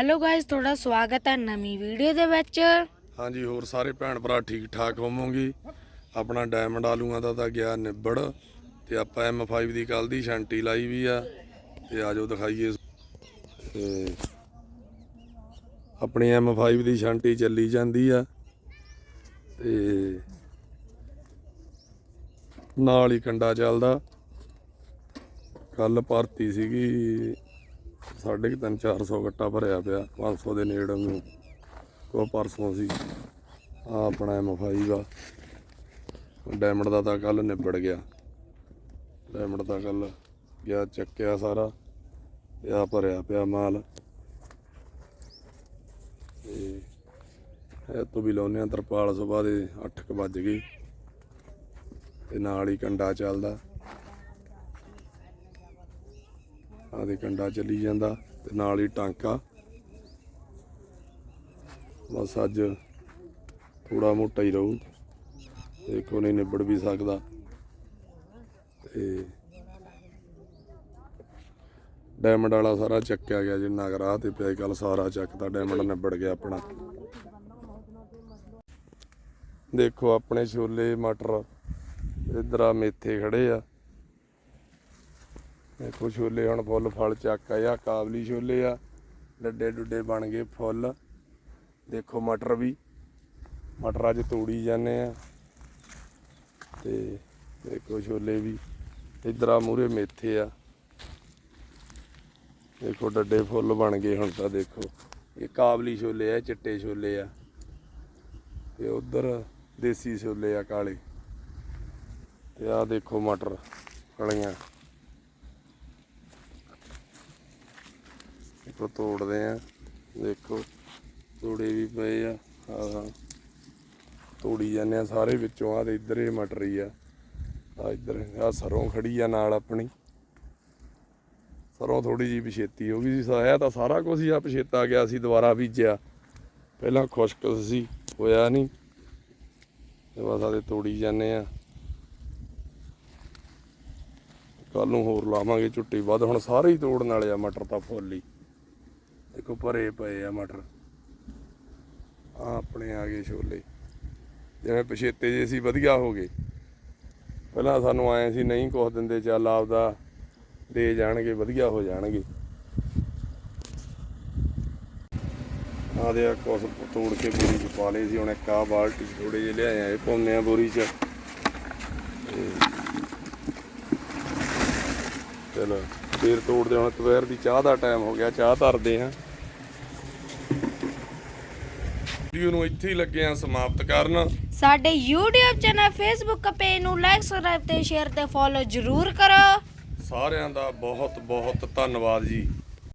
Hello guys, ਤੁਹਾਡਾ ਸਵਾਗਤ ਹੈ ਨਵੀਂ ਵੀਡੀਓ ਦੇ ਵਿੱਚ। ਹਾਂਜੀ, ਹੋਰ ਸਾਰੇ ਭੈਣ ਭਰਾ ਠੀਕ ਠਾਕ ਹੋਵੋਗੇ। ਆਪਣਾ ਡਾਇਮੰਡ ਆਲੂਆਂ ਦਾ ਤਾਂ ਗਿਆ ਨਿਬੜ ਤੇ ਆਪਾਂ M5 ਦੀ ਕੱਲ ਦੀ ਸ਼ੰਟੀ ਲਾਈ ਵੀ ਆ ਤੇ ਆਜੋ ਦਿਖਾਈਏ। ਤੇ ਆਪਣੀ M5 ਦੀ ਸ਼ੰਟੀ ਚੱਲੀ ਜਾਂਦੀ ਆ ਤੇ ਨਾਲ ਹੀ ਕੰਡਾ ਚੱਲਦਾ। ਕੱਲ ਭਰਤੀ ਸੀਗੀ ਸਾਢੇ ਕੁ ਤਿੰਨ 400 ਗੱਟਾ ਭਰਿਆ ਪਿਆ 500 ਦੇ ਨੇੜੇ ਨੂੰ। ਉਹ ਪਰਸੋਂ ਸੀ, ਆ ਆਪਣਾ M5 ਆ। ਡਾਇਮੰਡ ਦਾ ਤਾਂ ਕੱਲ ਨਿਬੜ ਗਿਆ। ਡਾਇਮੰਡ ਦਾ ਕੱਲ ਗਿਆ, ਚੱਕਿਆ ਸਾਰਾ ਤੇ ਆ ਭਰਿਆ ਪਿਆ ਮਾਲ। ਤੇ ਇਹ ਤੋਂ ਵੀ ਲਾਉਨੇ ਆ ਤਰਪਾਲ ਸਵੇਰ ਦੇ 8 ਵੱਜ ਗਏ। ਤੇ ਨਾਲ ਹੀ ਕੰਡਾ ਚੱਲਦਾ। ਆਹ ਦੇ ਕੰਡਾ ਚੱਲੀ ਜਾਂਦਾ ਤੇ ਨਾਲ ਹੀ ਟਾਂਕਾ। ਬਸ ਅੱਜ ਥੋੜਾ ਮੋਟਾ ਹੀ ਰਹੂ। ਦੇਖੋ ਨਹੀਂ ਨਿਬੜ ਵੀ ਸਕਦਾ। ਤੇ ਡਾਇਮੰਡ ਵਾਲਾ ਸਾਰਾ ਚੱਕਿਆ ਗਿਆ, ਜਿੰਨਾ ਕੁ ਤੇ ਪਿਆ ਕੱਲ ਸਾਰਾ ਚੱਕਦਾ ਡਾਇਮੰਡ ਨਿਬੜ ਗਿਆ ਆਪਣਾ। ਦੇਖੋ ਆਪਣੇ ਛੋਲੇ, ਮਟਰ, ਇਧਰ ਆ ਮੇਥੇ ਖੜੇ ਆ। ਦੇਖੋ ਛੋਲੇ ਹੁਣ ਫੁੱਲ ਫਲ ਚੱਕ ਆਇਆ ਕਾਬਲੀ ਛੋਲੇ ਆ। ਡੱਡੇ ਡੁੱਡੇ ਬਣ ਗਏ ਫੁੱਲ। ਦੇਖੋ ਮਟਰ ਵੀ। ਮਟਰ ਅੱਜ ਤੋੜੀ ਜਾਂਦੇ ਆ। ਤੇ ਦੇਖੋ ਛੋਲੇ ਵੀ। ਇਧਰ ਆ ਮੂਰੇ ਮੇਥੇ ਆ। ਦੇਖੋ ਡੱਡੇ ਫੁੱਲ ਬਣ ਗਏ ਹੁਣ ਤਾਂ ਦੇਖੋ। ਇਹ ਕਾਬਲੀ ਛੋਲੇ ਆ ਚਿੱਟੇ ਛੋਲੇ ਆ। ਤੇ ਉਧਰ ਦੇਸੀ ਛੋਲੇ ਆ ਕਾਲੇ। ਤੇ ਆ ਦੇਖੋ ਮਟਰ ਕਲੀਆਂ ਦੇਖੋ ਤੋੜਦੇ ਆ। ਦੇਖੋ, ਤੋੜੇ ਵੀ ਪਏ ਆ। ਆਹ, ਤੋੜੀ ਜਾਂਦੇ ਆ ਸਾਰੇ ਵਿੱਚੋਂ। ਆ ਤੇ ਇੱਧਰ ਇਹ ਮਟਰ ਹੀ ਆ। ਆ ਇੱਧਰ ਆ ਸਰੋਂ ਖੜੀ ਆ ਨਾਲ ਆਪਣੀ। ਸਰੋਂ ਥੋੜੀ ਜੀ ਪਛੇਤੀ ਹੋ ਗਈ ਸੀ। ਸਾਇਆ ਤਾਂ ਸਾਰਾ ਕੁਝ ਹੀ ਆ ਪਛੇਤਾ ਗਿਆ ਸੀ, ਦੁਬਾਰਾ ਬੀਜਿਆ। ਪਹਿਲਾਂ ਖੁਸ਼ਕ ਸੀ, ਹੋਇਆ ਨਹੀਂ। ਤੇ ਬਸ ਆਦੇ ਤੋੜੀ ਜਾਂਦੇ ਆ। ਕੱਲ ਨੂੰ ਹੋਰ ਲਾਵਾਂਗੇ ਝੁੱਟੀ। ਵੱਧ ਹੁਣ ਸਾਰੇ ਹੀ ਤੋੜਨ ਵਾਲੇ ਆ, ਮਟਰ ਤਾਂ ਫੁੱਲ ਹੀ। ਦੇਖੋ ਭਰੇ ਪਏ ਆ ਮਟਰ। ਆ ਆਪਣੇ ਆ ਗਏ ਛੋਲੇ। ਜਿਵੇਂ ਪਛੇਤੇ ਜੇ ਸੀ, ਵਧੀਆ ਹੋ ਗਏ। ਪਹਿਲਾਂ ਸਾਨੂੰ ਆਏ ਸੀ, ਨਹੀਂ ਕੁਛ ਦਿੰਦੇ, ਚੱਲ ਆਪਦਾ ਦੇ ਜਾਣਗੇ, ਵਧੀਆ ਹੋ ਜਾਣਗੇ। ਆ ਦੇ ਆ ਕੁਛ ਤੋੜ ਕੇ ਬੋਰੀ ਚ ਪਾ ਲਏ ਸੀ, ਹੁਣ ਇੱਕ ਆ ਬਾਲਟੀ ਥੋੜੇ ਜਿਹੇ ਲਿਆਏ ਆ, ਇਹ ਪਾਉਂਦੇ ਆ ਬੋਰੀ ਚ। ਚਲੋ, ਫੇਰ ਤੋੜਦੇ ਹੁਣ ਦੁਪਹਿਰ ਦੀ ਚਾਹ ਦਾ ਟਾਈਮ ਹੋ ਗਿਆ, ਚਾਹ ਧਰਦੇ ਆ। ਵੀਡੀਓ ਨੂੰ ਇੱਥੇ ਹੀ ਲੱਗੇ ਆ ਸਮਾਪਤ ਕਰਨ। ਸਾਡੇ YouTube ਚੈਨਲ Facebook ਪੇਜ ਨੂੰ ਲਾਈਕ ਸਬਸਕ੍ਰਾਈਬ ਤੇ ਸ਼ੇਅਰ ਤੇ ਫੋਲੋ ਜ਼ਰੂਰ ਕਰੋ। ਸਾਰਿਆਂ ਦਾ ਬਹੁਤ ਬਹੁਤ ਧੰਨਵਾਦ ਜੀ।